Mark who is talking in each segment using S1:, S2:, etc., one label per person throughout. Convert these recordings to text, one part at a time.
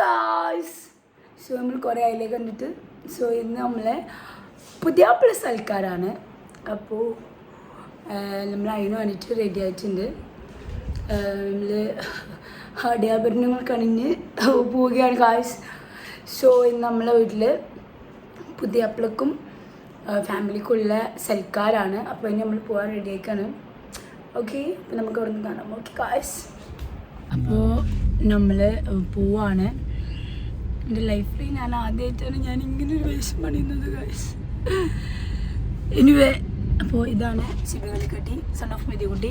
S1: Guys so നമ്മൾ കുറേ ആയില്ലേ കണ്ടിട്ട്? സോ ഇന്ന് നമ്മളെ പുതിയ പ്ലസ് ആൾക്കാരാണ് അപ്പോൾ നമ്മൾ അതിന് വേണ്ടിയിട്ട് റെഡി ആയിട്ടുണ്ട്. നമ്മൾ ആടയാഭരണങ്ങൾ കണിഞ്ഞ് പോവുകയാണ് ഗായ്സ് സോ ഇന്ന് നമ്മളെ വീട്ടിൽ പുതിയ അപ്പിളക്കും ഫാമിലിക്കുള്ള സൽക്കാരാണ്. അപ്പോൾ ഇനി നമ്മൾ പോകാൻ റെഡി ആയിക്കാണ്. ഓക്കെ അപ്പോൾ നമുക്ക് അവിടെ നിന്ന് കാണാം. ഓക്കെ കാശ് അപ്പോൾ നമ്മൾ പോവാണ്. എന്റെ ലൈഫിൽ ഞാൻ ആദ്യമായിട്ടാണ് ഞാൻ ഇങ്ങനെ ഒരു വേഷം പണിയുന്നത് ഗൈസ് എനിവേ അപ്പോൾ ഇതാണ് ഷിബി കളിക്കട്ടി സൺ ഓഫ് മെതികുട്ടി.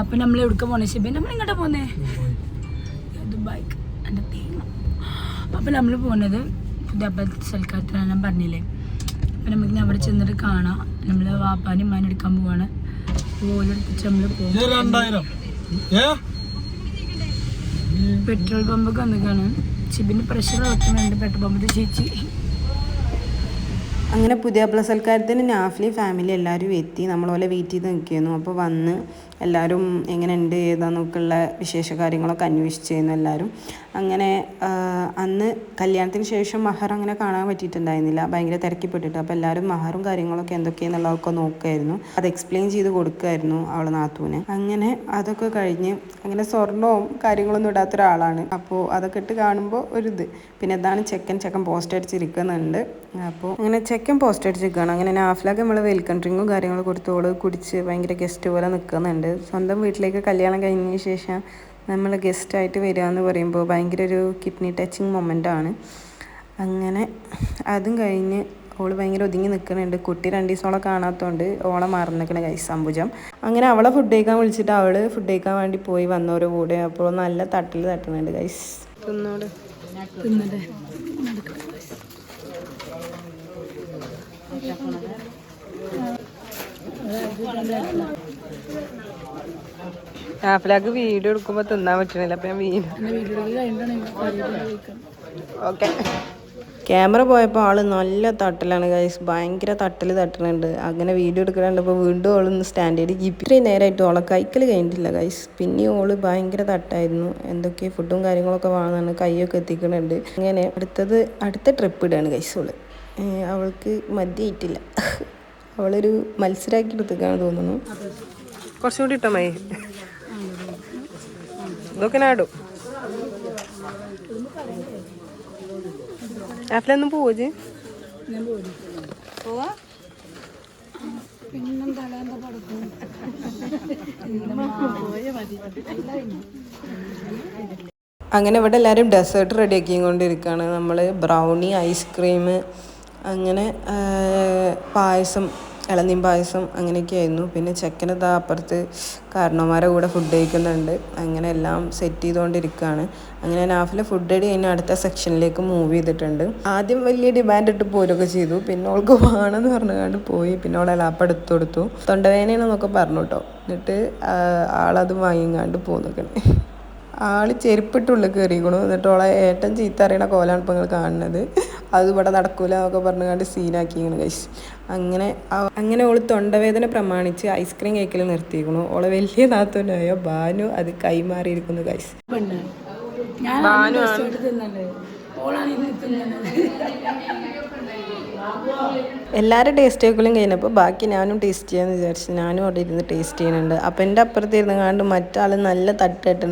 S1: അപ്പോൾ നമ്മൾ എവിടെ പോണേ ഷിബി നമ്മൾ ഇങ്ങോട്ട് പോന്നേ? ദുബായ്ക്ക് എന്റെ തേങ്ങ അപ്പോൾ നമ്മൾ പോകുന്നത് പുതിയ അമ്പലത്തിൽ സൽക്കാരത്തിലാണ് ഞാൻ പറഞ്ഞില്ലേ. അപ്പോൾ നമുക്ക് അവിടെ ചെന്നിട്ട് കാണാം. നമ്മൾ വാപ്പാനും മാനും എടുക്കാൻ പോവാണ്. ഓലെടുത്തിട്ട് നമ്മൾ പോകും പെട്രോൾ പമ്പൊക്കെ വന്നിക്കാണ്. ഷിബിന് പ്രഷർ വെക്കുന്നുണ്ട്. പെട്രോൾ പമ്പിൽ ചേച്ചി.
S2: അങ്ങനെ പുതിയ സൽക്കാരത്തിന് നാഫ്ലി ഫാമിലി എല്ലാവരും എത്തി. നമ്മളോലെ വെയിറ്റ് ചെയ്ത് നിൽക്കുന്നു. അപ്പോൾ വന്ന് എല്ലാവരും എങ്ങനെയുണ്ട് ഏതാന്നൊക്കെയുള്ള വിശേഷ കാര്യങ്ങളൊക്കെ അന്വേഷിച്ചിരുന്നു എല്ലാവരും അങ്ങനെ അന്ന് കല്യാണത്തിന് ശേഷം മഹർ അങ്ങനെ കാണാൻ പറ്റിയിട്ടുണ്ടായിരുന്നില്ല. ഭയങ്കര തിരക്കിപ്പെട്ടിട്ട് അപ്പോൾ എല്ലാവരും മഹറും കാര്യങ്ങളൊക്കെ എന്തൊക്കെയെന്നുള്ളതൊക്കെ നോക്കുമായിരുന്നു അത് എക്സ്പ്ലെയിൻ ചെയ്ത് കൊടുക്കുമായിരുന്നു അവളെ നാത്തൂന്. അങ്ങനെ അതൊക്കെ കഴിഞ്ഞ് അങ്ങനെ സ്വർണവും കാര്യങ്ങളൊന്നും ഇടാത്ത ഒരാളാണ്. അപ്പോൾ അതൊക്കെ ഇട്ട് കാണുമ്പോൾ ഒരു ഇത് പിന്നെ ഇതാണ് ചെക്കൻ ചെക്കൻ പോസ്റ്റ് അടിച്ചിരിക്കുന്നുണ്ട്. അപ്പോൾ അങ്ങനെ ചെക്കൻ പോസ്റ്റ് അടിച്ചിരിക്കുകയാണ്. അങ്ങനെ നാഫ്ലാക്ക് നമ്മൾ വെൽക്കം ഡ്രിങ്കും കാര്യങ്ങളും കൊടുത്തോൾ കുടിച്ച് ഭയങ്കര ഗസ്റ്റ് പോലെ നിൽക്കുന്നുണ്ട് സ്വന്തം വീട്ടിലേക്ക് കല്യാണം കഴിഞ്ഞ ശേഷം നമ്മൾ ഗസ്റ്റായിട്ട് വരിക എന്ന് പറയുമ്പോൾ ഭയങ്കര ഒരു കിഡ്നി ടച്ചിങ് മൊമെന്റ് ആണ്. അങ്ങനെ അതും കഴിഞ്ഞ് അവൾ ഭയങ്കര ഒതുങ്ങി നിൽക്കുന്നുണ്ട്. കുട്ടി രണ്ട് ദിവസമോളം കാണാത്തതുകൊണ്ട് ഓളെ മറന്നിക്കണ കൈസ് അമ്പുജം. അങ്ങനെ അവളെ ഫുഡ് കഴിക്കാൻ വിളിച്ചിട്ട് അവൾ ഫുഡ് കഴിക്കാൻ വേണ്ടി പോയി വന്നവരുടെ കൂടെ. അപ്പോൾ നല്ല തട്ടിൽ തട്ടുന്നുണ്ട് കൈസ് തിന്നോട്. നാഫിലാക്ക് വീഡിയോ എടുക്കുമ്പോ തിന്നാൻ പറ്റണില്ല അപ്പൊ ഞാൻ വീഡിയോ ഓക്കെ. ക്യാമറ പോയപ്പോൾ ആൾ നല്ല തട്ടലാണ് ഗൈസ് ഭയങ്കര തട്ടൽ തട്ടലുണ്ട് അങ്ങനെ വീഡിയോ എടുക്കുന്നുണ്ട് അപ്പോൾ വീണ്ടും ഓൾ ഒന്ന് സ്റ്റാൻഡേർഡ് കീപ്പ് ഇത്രയും നേരമായിട്ട് ഓളെ കൈക്കൽ കഴിഞ്ഞിട്ടില്ല ഗൈസ് പിന്നെ ഓൾ ഭയങ്കര തട്ടായിരുന്നു. എന്തൊക്കെ ഫുഡും കാര്യങ്ങളൊക്കെ വാങ്ങുന്നുണ്ട് കൈയൊക്കെ എത്തിക്കുന്നുണ്ട് അങ്ങനെ അടുത്തത് അടുത്ത ട്രിപ്പ് ഇടുകയാണ് ഗൈസ് ഓൾ. അവൾക്ക് അവൾക്ക് മതിയായിട്ടില്ല അവളൊരു മത്സരമാക്കി എടുത്തേക്കാണ് തോന്നുന്നു. കുറച്ചും കൂടി ഇട്ടോ മൈ? ഇതൊക്കെ നാടും ആപ്പിലൊന്നും പോവോ പോവാ? അങ്ങനെ ഇവിടെ എല്ലാവരും ഡെസേർട്ട് റെഡിയാക്കി കൊണ്ടിരിക്കുകയാണ് നമ്മൾ ബ്രൗണി ഐസ്ക്രീം അങ്ങനെ പായസം ഇളനീം പായസം അങ്ങനെയൊക്കെയായിരുന്നു. പിന്നെ പിന്നെ ഇതാ അപ്പുറത്ത് കാരണവന്മാരെ കൂടെ ഫുഡ് കഴിക്കുന്നുണ്ട്. അങ്ങനെ എല്ലാം സെറ്റ് ചെയ്തുകൊണ്ടിരിക്കുകയാണ് അങ്ങനെ നാഫിലെ ഫുഡ് റെഡി കഴിഞ്ഞാൽ അടുത്ത സെക്ഷനിലേക്ക് മൂവ് ചെയ്തിട്ടുണ്ട്. ആദ്യം വലിയ ഡിമാൻഡ് ഇട്ട് പോരൊക്കെ ചെയ്തു. പിന്നെ ഓൾക്ക് വേണമെന്ന് പറഞ്ഞുകൊണ്ട് പോയി. പിന്നെ ഓളെ ലാപ്പ് എടുത്തു കൊടുത്തു. തൊണ്ടവേനയാണെന്നൊക്കെ പറഞ്ഞു കേട്ടോ എന്നിട്ട് ആളത് വാങ്ങിങ്ങാണ്ട് പോന്നിക്കണേ. ആൾ ചെരുപ്പിട്ടുള്ളിൽ കയറിക്കണു എന്നിട്ട് ഓളെ ഏട്ടൻ ചീത്ത അറിയണ കോലാണ് ഇപ്പം നിങ്ങൾ കാണുന്നത്. അത് ഇവിടെ നടക്കൂല എന്നൊക്കെ പറഞ്ഞുകൊണ്ട് സീനാക്കിയാണ് കഴിച്ച് അങ്ങനെ അങ്ങനെ ഓൾ തൊണ്ടവേദന പ്രമാണിച്ച് ഐസ്ക്രീം കേക്കിൽ നിർത്തിയിരിക്കണു ഓളെ വലിയ നാത്തോനായോ ബാനു അത് കൈമാറിയിരിക്കുന്നു കഴിച്ച്
S1: ബാനു തിന്നല്ലേ ഓളാണ്
S2: എല്ലാവരും ടേസ്റ്റ് ചെയ്യലും കഴിഞ്ഞപ്പോൾ ബാക്കി ഞാനും ടേസ്റ്റ് ചെയ്യാന്ന് വിചാരിച്ചു ഞാനും അവിടെ ഇരുന്ന് ടേസ്റ്റ് ചെയ്യുന്നുണ്ട്. അപ്പം എന്റെ അപ്പുറത്ത് ഇരുന്ന് കണ്ട് മറ്റാൾ നല്ല തട്ട്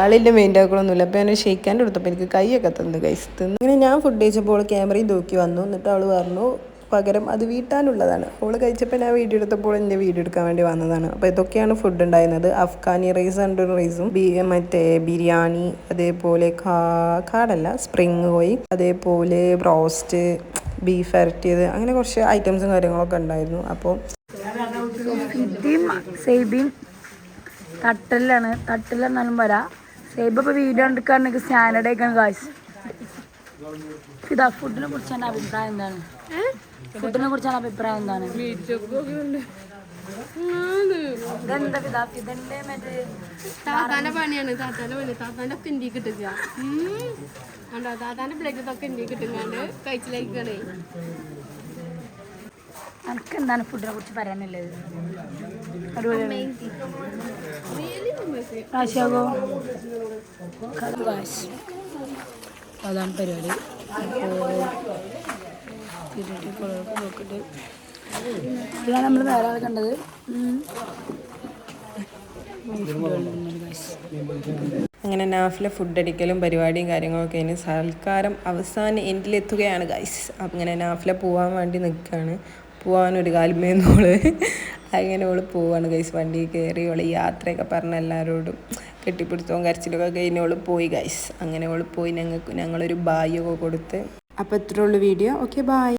S2: ആളിന്റെ മെയിൻ ആക്കണമൊന്നുമില്ല അപ്പോൾ ഞാൻ ഷെയ്ക്കാന്റെ കൊടുത്തപ്പോൾ എനിക്ക് കൈയൊക്കെ തന്നു കൈസ് തന്നു. അങ്ങനെ ഞാൻ ഫുഡ് കഴിച്ചപ്പോൾ ക്യാമറയും തൂക്കി വന്നു. എന്നിട്ട് അവൾ പറഞ്ഞു പകരം അത് വീട്ടാനുള്ളതാണ്. അവൾ കഴിച്ചപ്പോൾ ഞാൻ വീഡിയോ എടുത്തപ്പോൾ എന്റെ വീഡിയോ എടുക്കാൻ വേണ്ടി വന്നതാണ്. അപ്പോൾ ഇതൊക്കെയാണ് ഫുഡ് ഉണ്ടായിരുന്നത്. അഫ്ഗാനി റൈസ് ഉണ്ട് റൈസും മറ്റേ ബിരിയാണി അതേപോലെ കാ കാടല്ല സ്പ്രിങ് കോയി അതേപോലെ ബ്രോസ്റ്റ് ബീഫ് ഇരട്ടിയത് അങ്ങനെ കുറച്ച് ഐറ്റംസും കാര്യങ്ങളൊക്കെ ഉണ്ടായിരുന്നു. അപ്പോൾ
S1: തട്ടലാണ് സേബിയും തട്ടലിലാണ്. തട്ടലെന്നാലും വരാ. സേബ് ഇപ്പോൾ വീഡിയോ എടുക്കാണെങ്കിൽ സ്റ്റാൻഡേർഡ് ആയിക്കാണ് കാശ് ഇതാ ഫുഡിനെ കുറിച്ച് എന്റെ അഭിപ്രായം എന്താണ്? ഫുഡിനെ കുറിച്ചാണ് അഭിപ്രായം എന്താണ്?
S3: താത്താന്റെ പണിയാണ്. താത്താന്റെ പണി. താത്താന്റെ ഒക്കെ ഇന്ത്യ കിട്ടുക. കണ്ടോ? താത്താന്റെ പ്ലേറ്റ് ഒക്കെ ഇന്ത്യ കിട്ടുങ്ങാണ്ട് കഴിച്ചിലേക്കാണേ
S1: എനിക്ക് എന്താണ് ഫുഡിനെ കുറിച്ച് പറയാനുള്ളത്? അടിപൊളിയാണ്. കാശ് അതാണ് പരിപാടി. അപ്പോൾ നോക്കിട്ട്. ഇതാണ് നമ്മൾ ആളെ കണ്ടത്.
S2: അങ്ങനെ നാഫിലെ ഫുഡ് അടിക്കലും പരിപാടിയും കാര്യങ്ങളൊക്കെ ഇനി സൽക്കാരം അവസാന എൻഡിലെത്തുകയാണ് ഗൈസ് അപ്പം ഇങ്ങനെ നാഫിലെ പോകാൻ വേണ്ടി നിൽക്കുകയാണ് പോകാനൊരു കാൽമേന്നോൾ അങ്ങനെ ഓൾ പോവാണ് ഗൈസ് വണ്ടി കയറി ഓൾ യാത്രയൊക്കെ പറഞ്ഞ എല്ലാവരോടും കെട്ടിപ്പിടുത്തവും കരച്ചിലൊക്കെ കഴിഞ്ഞ് ഓൾ പോയി ഗൈസ് അങ്ങനെ ഓൾ പോയി ഞങ്ങൾക്ക് ഞങ്ങളൊരു ബായൊക്കെ കൊടുത്ത്. അപ്പോൾ ഇത്രേ ഉള്ളൂ വീഡിയോ ഓക്കെ ബായ്